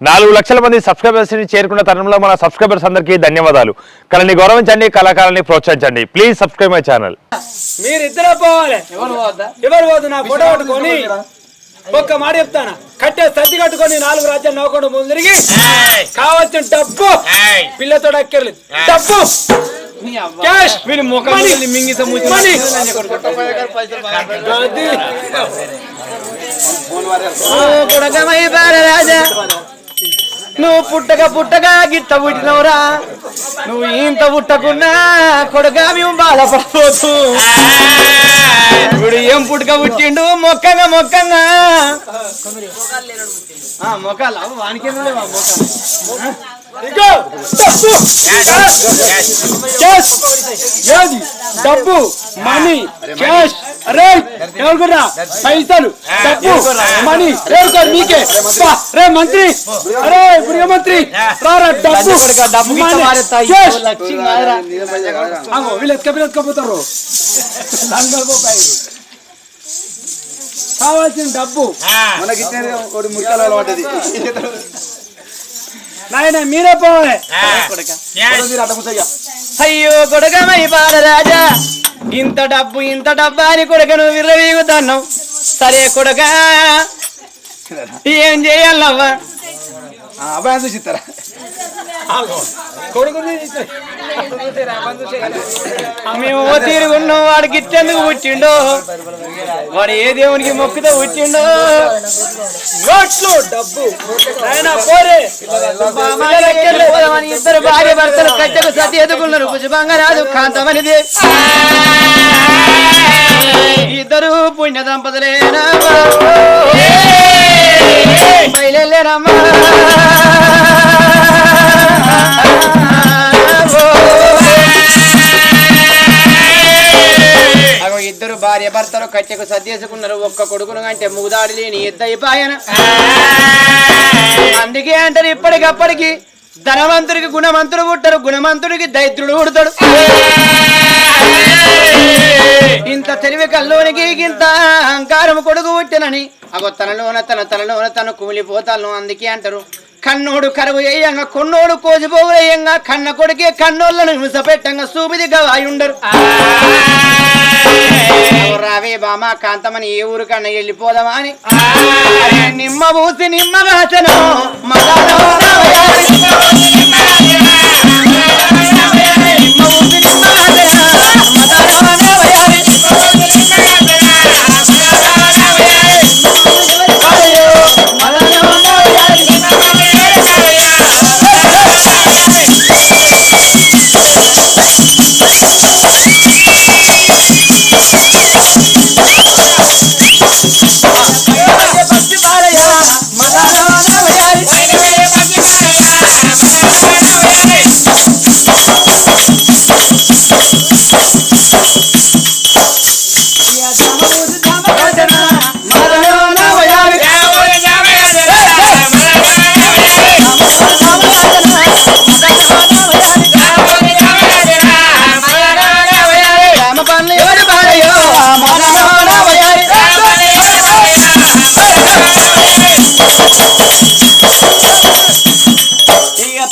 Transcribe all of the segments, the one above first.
నాలుగు లక్షల మంది సబ్స్క్రైబర్స్ని చేరుకున్న తరుణంలో మన సబ్స్క్రైబర్స్ అందరికీ ధన్యవాదాలు. కళని గౌరవించండి కళాకారాన్ని ప్రోత్సహించండి. ప్లీజ్ సబ్స్క్రైబ్ మై ఛానల్ మీరిద్దరే పోవాలి. ఎవరు పోదు? నా ఫోటో పట్టుకొని ఒక్క మాట చెప్తాను? కట్టే సర్ది కట్టుకొని నాలుగు రాజ్యాలు నవ్వకుండా ముందు తిరిగి కావాల్సిన డబ్బు పిల్లతో అక్కర్లేదు. డబ్బు! క్యాష్ వీని ముఖం మింగిత మనీ అది. నువ్వు పుట్టక పుట్టగా గిట్ట పుట్టినవురా. నువ్వు ఇంత పుట్టకున్నా కొడుక మేము బాధపడవచ్చు ఇప్పుడు ఏం పుట్టుక పుట్టిండు? మొక్కంగా మొక్కంగా. ఆ, మొక్కాలు? వానికేం లేవా? ఇదిగో, డబ్బు క్యాష్ ఏది డబ్బు మనీ క్యాష్ అరే ఎవరుకురా పైసలు. డబ్బు మనీ ఎవరుకో మీకే. రే మంత్రి. అరే ఇప్పుడు మంత్రి. రారా డబ్బు. ఆగో, వీళ్ళు ఎత్తుక వీళ్ళు ఎత్తుకపోతారు. కావాల్సిన డబ్బు. నాయన మీరే పోవాలి. అయ్యో కొడకమై బాలరాజా ఇంత డబ్బు ఇంత డబ్బా అని కొడుకను విర్రవీగుతాను సరే కొడక. ఏం చేయాలవ్వా అబ్బాయి చూసిస్తారా? మేము ఓ తీరుగున్నాం వాడికి ఇచ్చేందుకు పుట్టిండో. వాడు ఏ దేవునికి మొక్కుతో పుట్టిండో నోట్లో డబ్బు. ఆయన పోరే. ఇద్దరు భార్య భర్తలు కట్టెకు సతి ఎదుకున్నారు భుజభంగరాజు కాంతమనిది ఇద్దరు పుణ్య దంపతులేనా బయలుదేరమ్మా. భార్య భర్తలు కట్టెకు సర్దేసుకున్నారు. ఒక్క కొడుకును అంటే మూదాడి లేని ఎద్దయిపాయన అందుకే అంటారు ఇప్పటికప్పటికి ధనవంతుడికి గుణవంతుడు పుట్టరు గుణవంతుడికి దైత్రుడు పుడతాడు. ఇంత తెలివి కల్లోనికి ఇంత అహంకారం కొడుకు పుట్టినని. అగో తనలోన తన తనలోన తను కుమిలిపోతాను అందుకే అంటారు. కన్నోడు కరువు వేయంగా కొన్నోడు కోసిపోవు వేయంగా కన్న కొడుకే కన్నోళ్ళను హింస పెట్టంగా సూపిది గవాయుండరు. రావే బామా కాంతమని ఏ ఊరు కన్నా వెళ్ళిపోదామా అని. నిమ్మ పూసి నిమ్మ వాసన నిమ్మ పూసి నిమ్మ వాసన,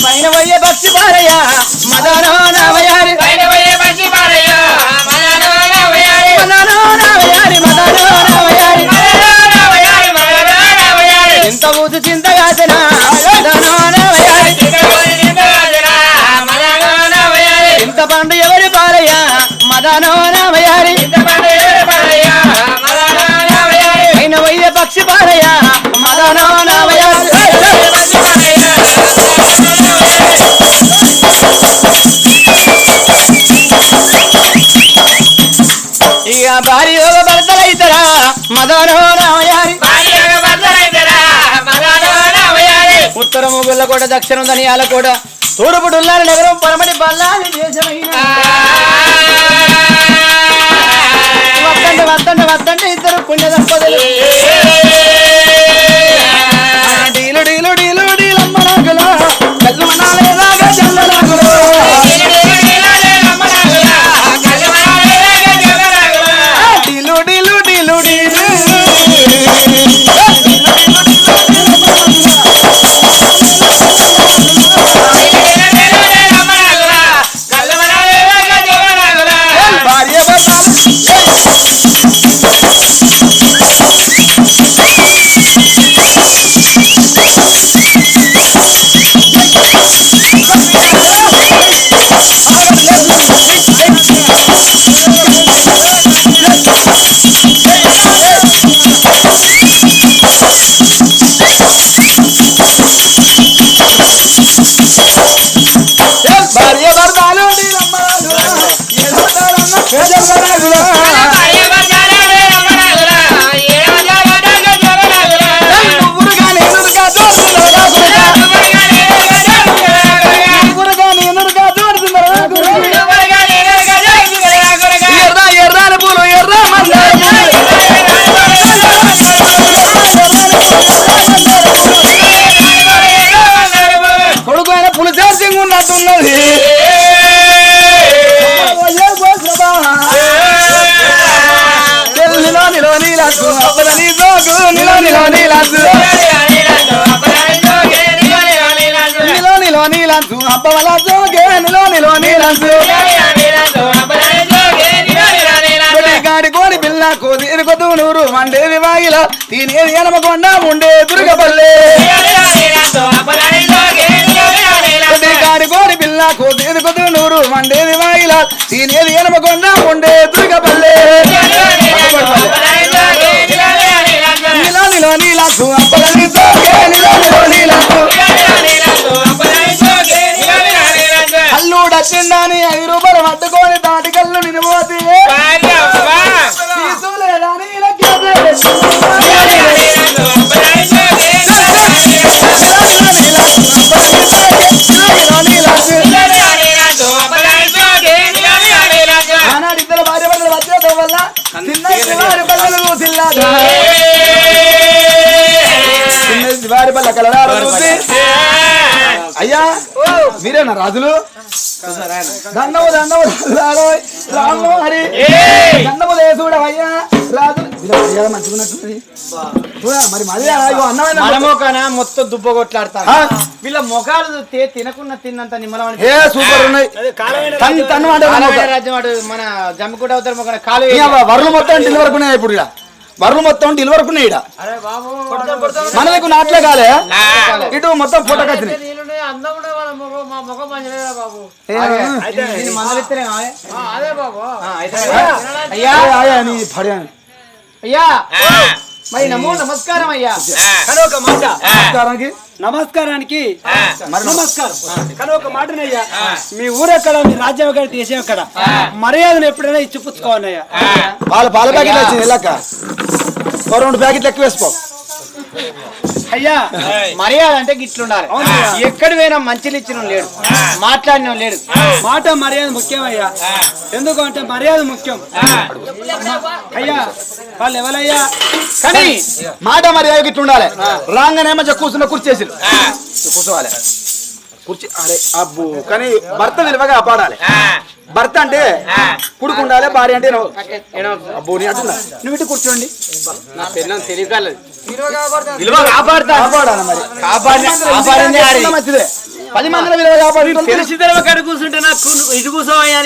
పైన పోయే బస్సు పారయ్యా. మదనో రావయారి మదనో రావయారి మదనో రావయారి ఎంత ఊసు చింత కాసిన మదనో రావయారి ఇంత పండు ఎవరి పారయ్యా. మదనో రావయారి పైన పోయే పక్షి పారయ్యా. మదనో ఇక భారీ యోగ భర్తలైతరా? మదనో రావయారి ఉత్తర ముగుళ్ళ కూడా దక్షిణం ధనియాల కూడా తూర్పు నగరం పరమటి బల్లాని దేశమైన. వద్దండి వద్దండి వద్దండి ఇద్దరు పుణ్య దంపతులు ఉన్నది ఓయే నిలో నీలాసు నిలో నిలో నీలాసు నిలో నిలో నీలాసు అప్పవల జోగే నిలో నిలో నీలాసు కోడి పిల్ల కోది నూరు మండేది వాగిల తినేది ఎనమకొండ ఉండే దుర్గపల్లే మండేది వాగిల తినేది ఎనమకొండ ఉండే దుర్గపల్లె. నీలో నిలో అప్పలని ఐదు రూపాయలు పట్టుకొని తా చూసి అయ్యా మీరేనా రాజులు? దండము దండము రాము హరి. దండము చూడవయ్యా మంచిగున్నట్టుంది. మరి మొత్తం దుబ్బ కొట్లాడతారు. ఆ, వీళ్ళ మొఖాలు చూస్తే తినకున్న తిన్నంత నిమ్మలం ఏ సూపర్ ఉన్నాయి. తను అంటే మన జమ్మికుంట అవుతారు కాలు వరులు మొత్తం ఇప్పుడు వరులు మొత్తం ఢిల్ వరకు ఉన్నాయి మనకు నాట్లే కాలే. ఇటు మొత్తం ఫోటో కత్తినాయి అయ్యా. ఆయా నీ పడాను అయ్యా. మరి నమో నమస్కారం అయ్యా. కానీ ఒక మాట. నమస్కారానికి? నమస్కారానికి నమస్కారం. కానీ ఒక మాటనయ్యా. మీ ఊరు ఎక్కడ మీ రాజ్యం ఎక్కడ దేశం ఎక్కడ మర్యాదను ఎప్పుడైనా ఇచ్చి పుచ్చుకోవాలయ్యా వాళ్ళ పాల ప్యాకెట్ వచ్చింది వెళ్ళాక ఓ రెండు ప్యాకెట్లు ఎక్కువ వేసుకో. అయ్యా మర్యాద అంటే గిట్లుండాలి. ఎక్కడ పోయినా మంచిలు ఇచ్చిన లేడు. మాట్లాడిన లేడు. మాట మర్యాద ముఖ్యమయ్యా. ఎందుకు అంటే మర్యాద ముఖ్యం. అయ్యా వాళ్ళు ఎవరయ్యా? కానీ మాట మరి ఇట్లా ఉండాలి రాగానే మంచిగా కూర్చున్న కుర్చేసి కూర్చోవాలి. కుర్చీ అరే అబ్బు కానీ భర్త విలువగా కాపాడాలి భర్త అంటే కుడుకు ఉండాలి భార్య అంటే అబ్బో నీ అంటున్నా. నువ్వు ఇటు కూర్చోండి. నా పెళ్ళం తెలియగలదు విలువ కాపాడాలి మరి. కాపాడి పది మందిలో విలువ కాపాడి తెలిసి తెలవకాడ కూర్చుంటే నాకు ఇటు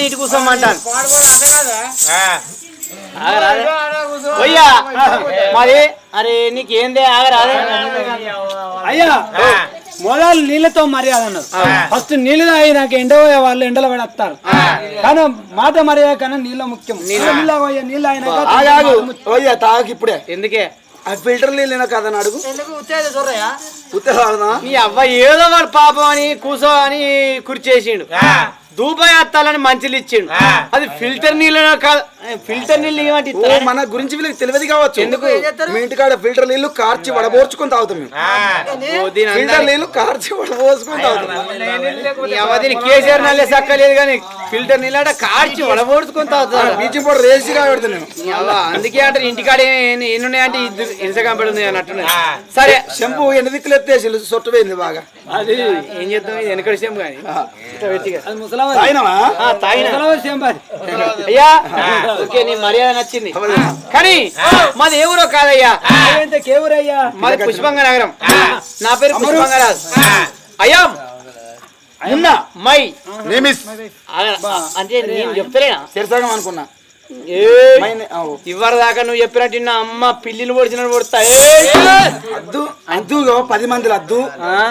ఇటు కూర్చోమంటాను. పోయ్యా. మరి అరే నీకేందే ఆగరాదే అయ్యా మొదలు నీళ్ళతో మర్యాద అన్నారు. ఫస్ట్ నీళ్ళు తాగి నాకు ఎండబోయే వాళ్ళు ఎండలో పడేస్తారు కానీ మాట మర్యాద కన్నా నీళ్ళ ముఖ్యం. నీళ్ళ నీళ్ళు అయినాక ఆగాగు. ఓయ్యా తాగకి ఇప్పుడే. ఎందుకే? ఆ ఫిల్టర్ నీళ్ళైనా కదని అడుగు. ఉత్తరాదనా నీ అవ్వ ఏదో వాడు పాపం అని కూసో అని కుర్చేసిండు దూపయాత్తాలని మంచిలు ఇచ్చిండు అది ఫిల్టర్ నీళ్ళు కాదు. ఫిల్టర్ నీళ్ళు మన గురించి వీళ్ళకి తెలియదు కావచ్చు. ఎందుకు? మీ ఇంటికాడ ఫిల్టర్ నీళ్ళు కార్చి వడబోర్చుకొని తాగుతాం మేము. ఫిల్టర్ నీళ్ళు కార్చి వడబోసుకొని తాగుతాం. కేసీఆర్ నల్లే సక్కలేదు కానీ ఫిల్టర్ నీళ్ళ కార్చి వడబోడుచుకొని తాగుతాడు బీచింగ్ పౌడర్ నీ అవ్వ అందుకే అంటే ఇంటికాడ ఎన్ని ఎన్ని ఉన్నాయంటే ఇద్దరు ఇన్స్టాగ్రామ్ ఉంది అన్నట్టు సరే. షంపు ఎన్ని దిక్కులు ఎత్తేసి సొట్టు పోయింది బాగా. అది ఏం చేద్దాం? ఇది వెనకడి సేమ్ కానీ తాగినావా? తాగిన. అయ్యా. ఓకే నీ మర్యాద నచ్చింది. కానీ మాది ఏ ఊరో కాదయ్యా కేవురయ్యా? మాది పుష్పంగ నగరం నా పేరు పుష్పంగరాజ్. అయ్యా. ఉన్నా మై. నేమిస్. అంటే నేను చెప్తలేనా? శిరసగం అనుకున్నా. ఇవ్వరు దాకా నువ్వు చెప్పినట్టు నా అమ్మ పిల్లిని పొడిచినట్టు పొడుతా అద్దు అద్దుగా పది మందిలో అద్దు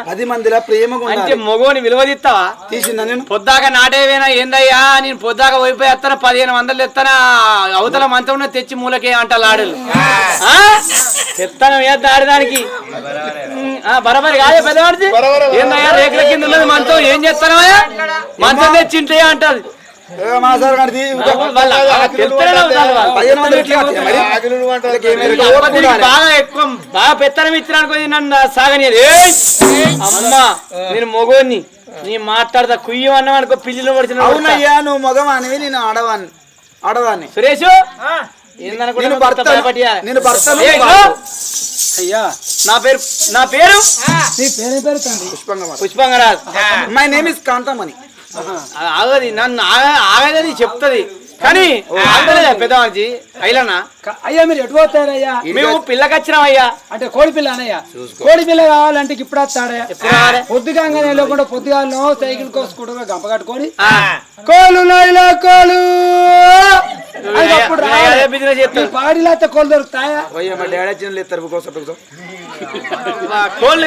పది మందిలో ప్రేమగా అంటే మగోని విలువదిస్తావా తీసిందా నేను? పొద్దాక నాటేవేనా ఏందయ్యా? నేను పొద్దాక పోయిపోయి వస్తాను? పదిహేను వందలు ఎత్తానా అవతల మంచం ఉన్న తెచ్చి మూలకే అంటారు ఆడలు ఎత్తాను ఏద్దా ఆడదానికి బరాబరి కాదే పెద్దవాడిది? ఏందయ్యా రేకుల కింద ఉన్నది మంచం? ఏం చేస్తానో మంచం తెచ్చింటే అంటది మా సార్ గారిది. బాగా ఎక్కువ బాగా పెత్తనం ఇచ్చినానుకో నన్ను సాగని అమ్మా నేను మొగోని నీ మాట్లాడతా కుయ్యం అన్నాం అనుకో పిల్లిలో పడిచిన అవునయ్యా నువ్వు మగవానివి నేను ఆడవాన్ని ఆడదాన్ని సురేష్ అయ్యా నా పేరు నా పేరు? నీ పేరే పేరు తండ్రి. పుష్పంగా Pushpangaraj. My name is Kanthamani ఆగది నన్ను ఆగ- ఆగదని చెప్తది. కానీ ఆగలేదా పెద్ద మనిషి అయిలనా క- అయ్యా మీరు ఎటు పోతారయ్యా? మేము పిల్లకచ్చినామయ్యా. అంటే కోడి పిల్ల అనయ్య కోడి పిల్ల కావాలంటే ఇప్పుడు వస్తాడే ఎప్పుడు రావాలి? పొద్దుగానే లేకుండా పొద్దుగాలను సైకిల్ కోసుకుంటూ గంప కట్టుకొని. కోలు నాయలా కోలు. కోళ్ళు దొరుకుతాయా? కోళ్ళు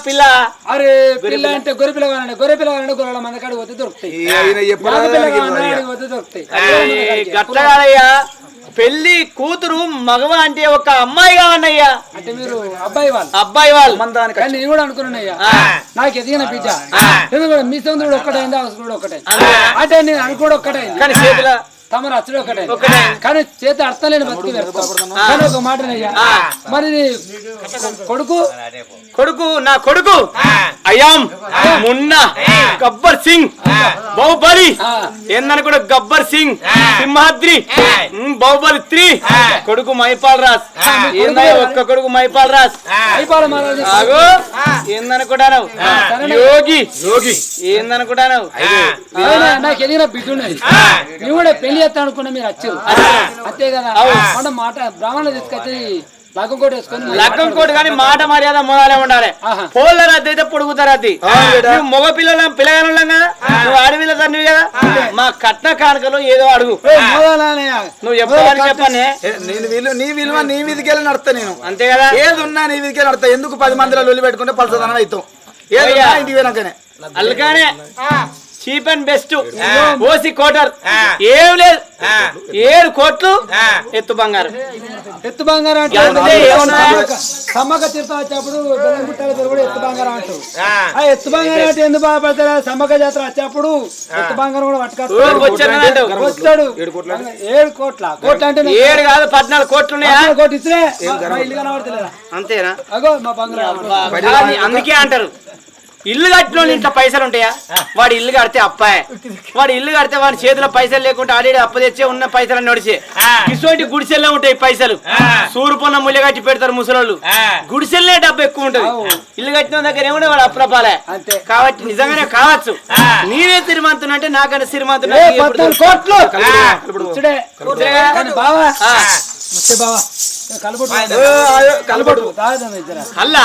పిల్ల అరే పిల్ల అంటే గొర్రె పిల్ల కావాలంటే గొర్రె పిల్ల కావాలంటే గొర్రెల మంద కాడికి పోతే దొరుకుతాయి. దొరుకుతాయి. ఏయ్, గట్ల కాదయ్యా. పెళ్ళి కూతురు మగవ అంటే ఒక అమ్మాయి కావన్నయ్యా అంటే మీరు అబ్బాయి వాళ్ళు. అబ్బాయి వాళ్ళు. నేను కూడా అనుకున్నానయ్యా. ఆ. నాకు ఎదిగిన ఎందుకంటే మీ సొంతుడు ఒక్కటైంది అవసరం కూడా ఒకటే అంటే నేను అనుకోవడం ఒక్కటైంది. కానీ చేతుల తమరు అచ్చడు ఒకటే. కానీ చేతి అర్థం లేని బతికి కానీ ఒక మాట మరి కొడుకు? కొడుకు నా కొడుకు. అయాం మున్నా. గబ్బర్ సింగ్. బాహుబలి. ఏందని కూడా గబ్బర్ సింగ్. సింహాద్రి. బాహుబలి త్రీ. కొడుకు మైపాల్ రాజ్. ఏందయ్య ఒక్క కొడుకు మైపాల్ రాజ్? ఆగు. ఏందనుకుంటాను యోగి. యోగి. ఏందనుకుంటాను నాకు ఎదిగిన బిడ్డ నువ్వు కూడా పెళ్ళి చేస్తా అనుకున్నా మీరు వచ్చారు అంతే కదా. మన మాట బ్రాహ్మణులు తీసుకొచ్చి లగ్గం కోట వేసుకొని లగ్గం కోటి కానీ మాట మర్యాద మొదలే ఉండాలి. పోల రద్దు అయితే పొడుగుతా రద్ది నువ్వు మగ పిల్లల పిల్లగానులం కదా నువ్వు ఆడపిల్ల తండ్రి కదా? మా కట్న కానుకలు ఏదో అడుగు. నువ్వు చెప్పాలని చెప్పనే? ఏ, నేను విలువ నీ విలువ నీ మీదకెళ్ళి నడతా నేను. అంతే కదా? ఏది ఉన్నా నీ మీదకెళ్ళి నడతా ఎందుకు పది మందిలో లొల్లి పెట్టుకుంటే పలసదనం అవుతాం? ఏది ఇంటికి పోయినాకనే. అల్కానే cheap and best. OC quarter. ఏం లేదు. ఏడు కోట్లు. ఎత్తు బంగారం. ఎత్తు బంగారం సమ్మక్క తీర్థం వచ్చేప్పుడు బెల్లం గుట్టాల పేరు కూడా ఎత్తు బంగారం అంటారు. ఆ ఎత్తు బంగారం అంటే ఎందుకు బాధపడతారా? సమ్మక్క జాతర వచ్చేప్పుడు ఎత్తు బంగారం కూడా పట్టుకొస్తాడు. వచ్చాడు. ఏడు కోట్ల కోట్ల? అంటే ఏడు కాదు పద్నాలుగు కోట్లు కోట్లు ఇస్తే మా ఇల్లు కనబడతలేదా? అంతేనా? అగో మా బంగారం. అది అందుకే అంటారు. ఇల్లు కట్టిన ఇంట్లో పైసలు ఉంటాయా? వాడు ఇల్లు కడితే అప్పాయే. వాడు ఇల్లు కడితే వాడి చేతిలో పైసలు లేకుంటే ఆడి అప్పు తెచ్చే ఉన్న పైసలు నడిచే ఇటువంటి గుడిసెల్లో ఉంటాయి పైసలు. సూరుపొన్న ముళ్ళ కట్టి పెడతారు ముసలోళ్ళు. గుడిసెల్లే డబ్బు ఎక్కువ ఉంటది. ఇల్లు కట్టిన దగ్గర ఏముండే వాడు అప్రపాలే. కాబట్టి నిజంగానే కావచ్చు. నీవే సిరిమంతున్నా అంటే నాకంటే సిరిమంతున్నా కోట్లు. బావా. బావా. కలబొట్టు. కళ్ళు?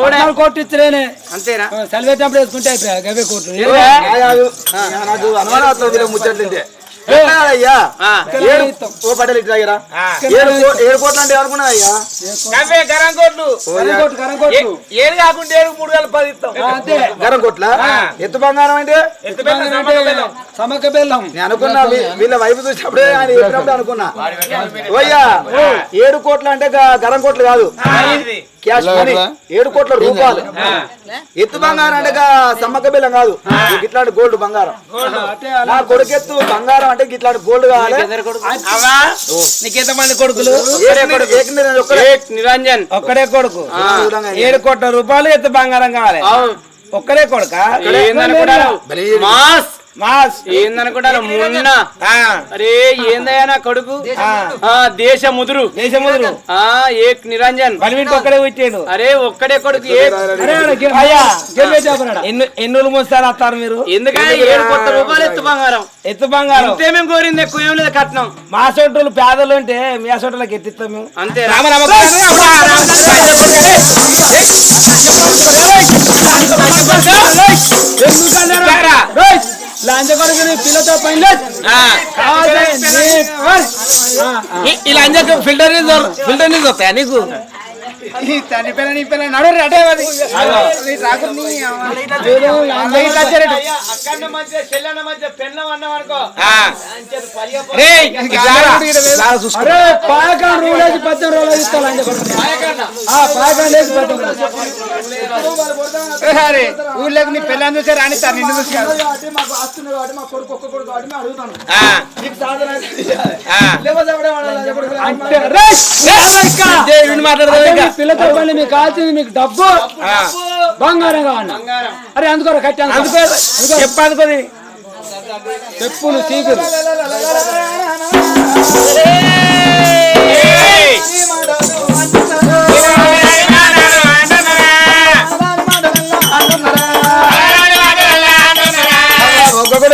ఓడే ఇచ్చలేనే. అంతేనా? సెలవెట్టినప్పుడు వేసుకుంటే అయిపోయా గవే కోట్లు అయ్యా. ఏడు ఓ పడ్డలు ఇట్లా అయ్యారా ఏడు కో- ఏడు కోట్లు అంటే అయ్యా కరం కోట్లు కరం కోట్లు ఏడు కాకుండా ఏడు మూడు వేల పది గరం కోట్ల? ఎత్తు బంగారం అంటే? బంగారం అంటే సమక బెల్లం. నేను అనుకున్నా వీళ్ళ వైపు చూసినప్పుడే ఆయన చెప్పినప్పుడు అనుకున్నా. ఓయ్యా ఏడు కోట్లు అంటే గరం కోట్లు కాదు. Cash money. ఏడు కోట్ల రూపాయలు. ఎత్తు బంగారం అంటే సమ్మక్క బెల్లం కాదు. ఇట్లాంటి గోల్డ్ బంగారం. నా కొడుకెత్తు బంగారం అంటే ఇట్లాంటి గోల్డ్ కావాలి. అవా నీకెంతమంది కొడుకులు? నిరంజన్. ఒక్కడే కొడుకు. ఏడు కోట్ల రూపాయలు ఎత్తు బంగారం కావాలి. ఒక్కడే కొడుక? మాస్. ఏందనుకుంటారు మున్న అరే ఏందయ్యా నా కొడుకు ఆ దేశ ముదురు దేశ ముదురు ఆ ఏక్ నిరంజన్ ఒక్కడే పుట్టాడు అరే ఒక్కడే కొడుకు ఎన్ని రోజులు మోస్తారు వస్తారు మీరు ఎందుకంటే ఏడు కొత్త రూపాయలు ఎత్తు బంగారం ఎత్తు బంగారం ఇంతే మేము కోరింది ఎక్కువ ఏం లేదు కట్నం మా సొంటలు పేదలు అంటే మీ సొంటలకు ఎత్తిస్తాం మేము అంతే లంచ కొడుకు పిల్లతో పైన ఇలా అంజకు ఫిల్టర్ ఫిల్టర్ నీళ్ళు వస్తాయా నీకు తని పిల్ల నీ పిల్ల నడు అటే అది పద్దెనిమిది రోజులు పద్దెనిమిది ఊళ్ళోకి నీ పిల్లని చూస్తే రాణిస్తారు నిన్ను చూసి మాకు ఆస్తుంది కాబట్టి మా కొడుకు ఒక్క కొడుకు కాబట్టి అడుగుతాను. నీకు సాధన లేకపోతే పిల్లతో ఇవ్వండి మీకు కాల్చింది మీకు డబ్బు. బంగారం కావాలి? అరే అందుకోరా కట్టి అందుకో. చెప్పు అందుకొని చెప్పు నువ్వు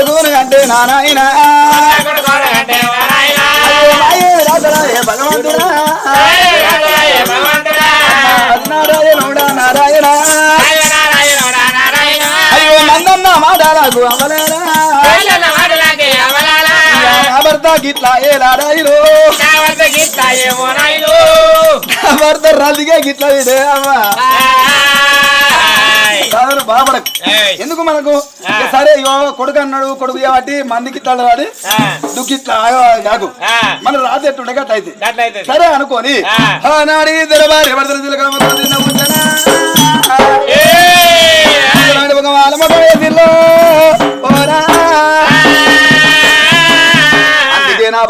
దూరం అంటే నానాయనా. మాటలకు అవలేరా నా భర్త గిట్లా ఏ నారాయణ నా భర్త రల్లిగే గిట్లా ఇదే అమ్మా. కాదు బాబడకు ఎందుకు మనకు? సరే కొడుకు అన్నాడు కొడుకు కాబట్టి మందికి ఇట్లా వాడి దుక్కి ఇట్లా కాకు మన రాత్రి ఎట్టుండే సరే అనుకోని ఆనాడి దరబారి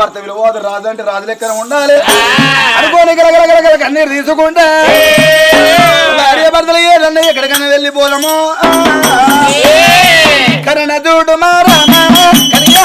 భర్త విలువ రాజు అంటే రాజు లెక్కన ఉండాలి. అనుకోని కన్నీరు తీసుకుంటా భార్య భర్తలు ఏ ఎక్కడికైనా వెళ్ళిపోలము కరణ చూడు అయ్యో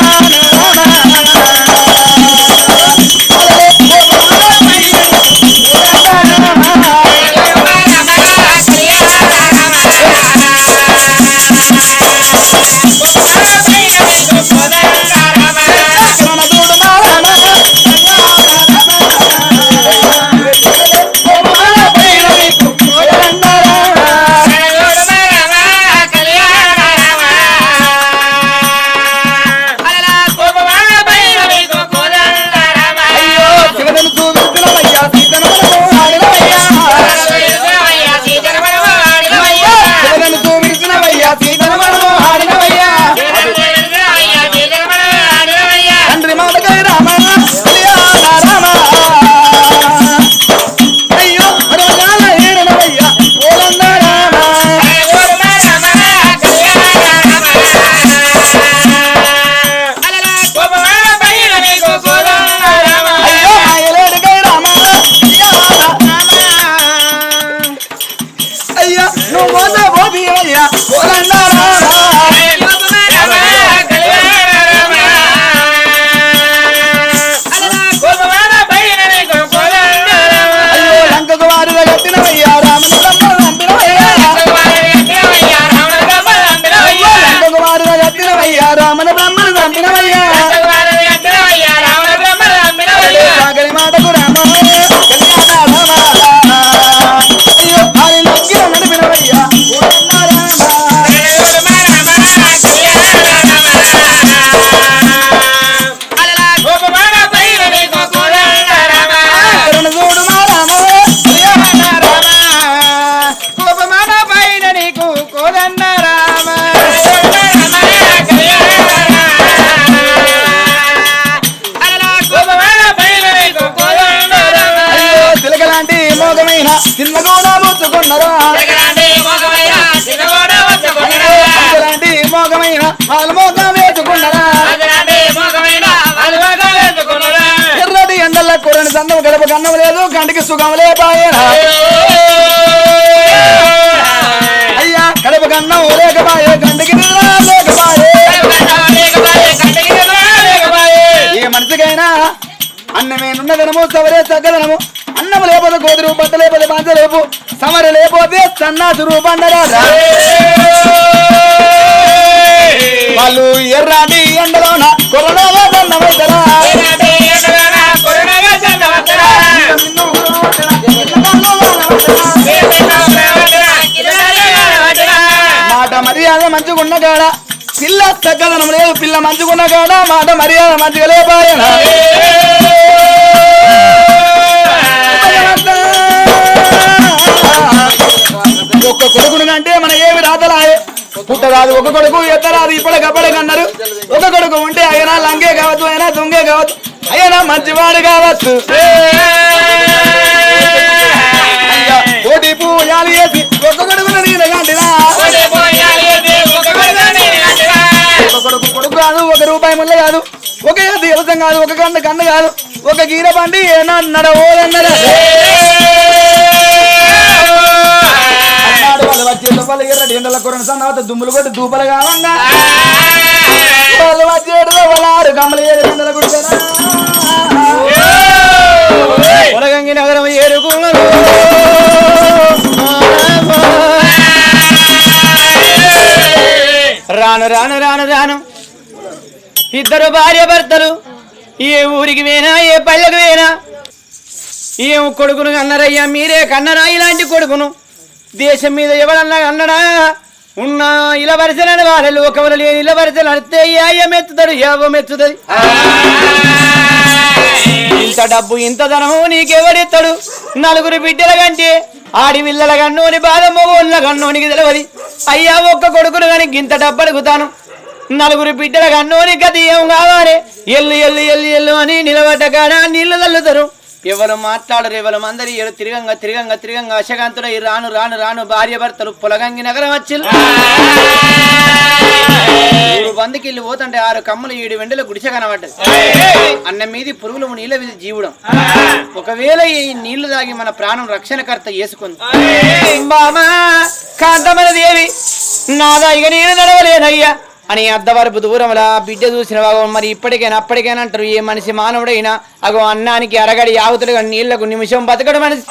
రెండు కూరని సందం గడప కన్నం లేదు కంటికి సుఖం లేపాయన అయ్యా గడప కన్నం లేకపాయే కంటికి ఏ మనిషికైనా అన్నమేనున్నదనము సవరే సగదనము. అన్నము లేకపోతే కోతి బట్ట లేకపోతే బాధ లేపు సమర లేకపోతే సన్నాసు రూపండరా. వాళ్ళు ఎర్రాటి ఎండలోన కొరడాగా సన్నమైతరా మంచిగున్న కాడ పిల్ల తగ్గదనం లేదు పిల్ల మంచిగున్న కాడ మాట మర్యాద మంచిగా లేపాయన? ఒక్క కొడుకును కంటే మన ఏమి రాతలాయే? పుట్ట రాదు ఒక కొడుకు ఎత్తరాదు ఇప్పుడే ఇప్పటికప్పటికి అన్నారు ఒక కొడుకు ఉంటే అయినా లంగే కావచ్చు అయినా దొంగే కావచ్చు అయినా మంచివాడు కావచ్చు. కాదు ఒక దేవతం కాదు ఒక కన్ను కన్ను కాదు ఒక గీర బండి ఏనన్నడ ఓదన్నడ ఎండల కొరని సన్నాత దుమ్ములు కొట్టి దూపలు కావంగా. వాళ్ళు వచ్చేడు లోపలారు కమ్మల ఏడు ఎండల కుడిచారా నగరం ఏరుకున్నారు రాను రాను రాను రాను. ఇద్దరు భార్య భర్తలు. ఏ ఊరికి పోయినా ఏ పల్లెకు పోయినా ఏం కొడుకును కన్నరయ్యా మీరే కన్నరా? ఇలాంటి కొడుకును. దేశం మీద ఎవరన్నా అన్నడా ఉన్న ఇలవరసలని వాళ్ళ లోకములు లేని ఇలవరసలు అడితే అయ్య మెచ్చుతాడు యావ మెత్తుతుంది. ఇంత డబ్బు ఇంత ధనము నీకెవరిస్తాడు నలుగురు బిడ్డల కంటే ఆడి పిల్లల కన్నోని బాధ మొగోళ్ళ కన్నోనికి తెలియదు అయ్యా ఒక్క కొడుకును కానీ ఇంత డబ్బు అడుగుతాను నలుగురు బిడ్డల కన్నోని గది ఏం కావాలి? ఎల్లు ఎల్లు ఎల్లు ఎల్లు అని నిలబడ్డ కాడ నీళ్ళు తల్లుతారు. ఎవరు మాట్లాడరు ఎవరు అందరి ఎవరు తిరగంగా తిరగంగా తిరగంగా అశకాంతులు రాను రాను రాను భార్య భర్తలు పొలగంగి నగరం వచ్చి బందికి వెళ్ళి పోతుంటే ఆరు కమ్మలు ఏడు వెండల గుడిసె కనబడ్డది అన్న మీది పురుగులు నీళ్ళ మీద జీవుడం. ఒకవేళ ఈ నీళ్ళు తాగి మన ప్రాణం రక్షణకర్త చేసుకుంది. బామా కాంతమన దేవి నాదా ఇక నేను నడవలేనయ్యా. అని అర్ధవరపు దూరంలా బిడ్డ చూసిన మరి ఇప్పటికైనా అప్పటికైనా అంటారు ఏ మనిషి మానవుడైనా అగో అన్నానికి అరగడి ఆవుతులుగా నీళ్ళకు నిమిషం బతకడు మనిషి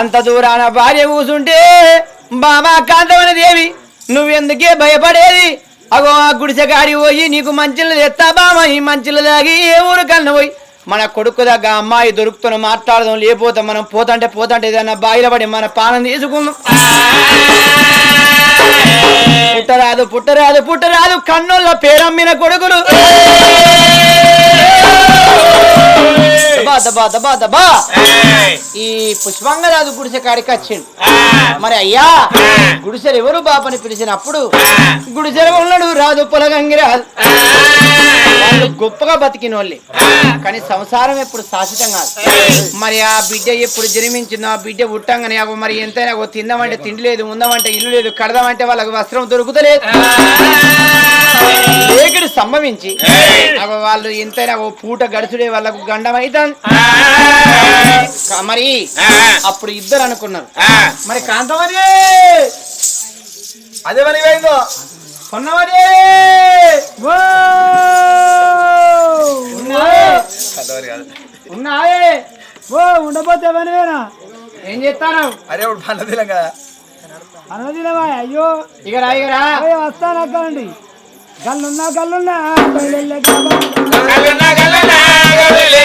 అంత దూరాన భార్య కూసుంటే బాబా కాంతమైన దేవి నువ్వెందుకే భయపడేది? అగో ఆ గుడిసె గారి పోయి నీకు మంచిలు తెస్తా బామా ఈ మంచిలు తాగి ఏ ఊరు కన్ను పోయి? మన కొడుకు దగ్గర అమ్మాయి దొరుకుతున్న మాట్లాడదాం లేకపోతే మనం పోతంటే పోతంటే ఏదైనా బాయిల పడి మన పానం తీసుకుందాం. పుట్టరాదు పుట్టరాదు పుట్టరాదు కన్నుల పేరమ్మిన కొడుకులు. దబా దబా దబా ఈ పుష్పంగరాజు గుడిసె కాడికి వచ్చిండు. మరి అయ్యా గుడిసెలు ఎవరు బాపని పిలిచినప్పుడు గుడిసెలు ఉన్నాడు రాజు పొలగంగిరాజు వాళ్ళు గొప్పగా బతికిన వాళ్ళే కానీ సంసారం ఎప్పుడు శాశ్వతం కాదు. మరి ఆ బిడ్డ ఎప్పుడు జన్మించిందో ఆ బిడ్డ పుట్టంగానే మరి ఎంతైనా తిందామంటే తిండి లేదు ఉందామంటే ఇల్లు లేదు కడదామంటే వాళ్ళకి వస్త్రం దొరుకుతలేదు. లేకుడు సంభవించి వాళ్ళు ఎంతైనా ఓ పూట గడుచుడే వాళ్ళకు గండం అవుతాం మరి అప్పుడు ఇద్దరు అనుకున్నారు. మరి కాంతమని అదే పని పోయిందో కొన్నమని ఉన్నాయే ఓ ఉండపోతే పనివేనా ఏం చేస్తాను? అరే ఇప్పుడు కదా. అయ్యో! ఇక రా ఇక రా. వస్తాను అక్కడండి. గల్లున్నా గల్లున్నా. బయలుదేరే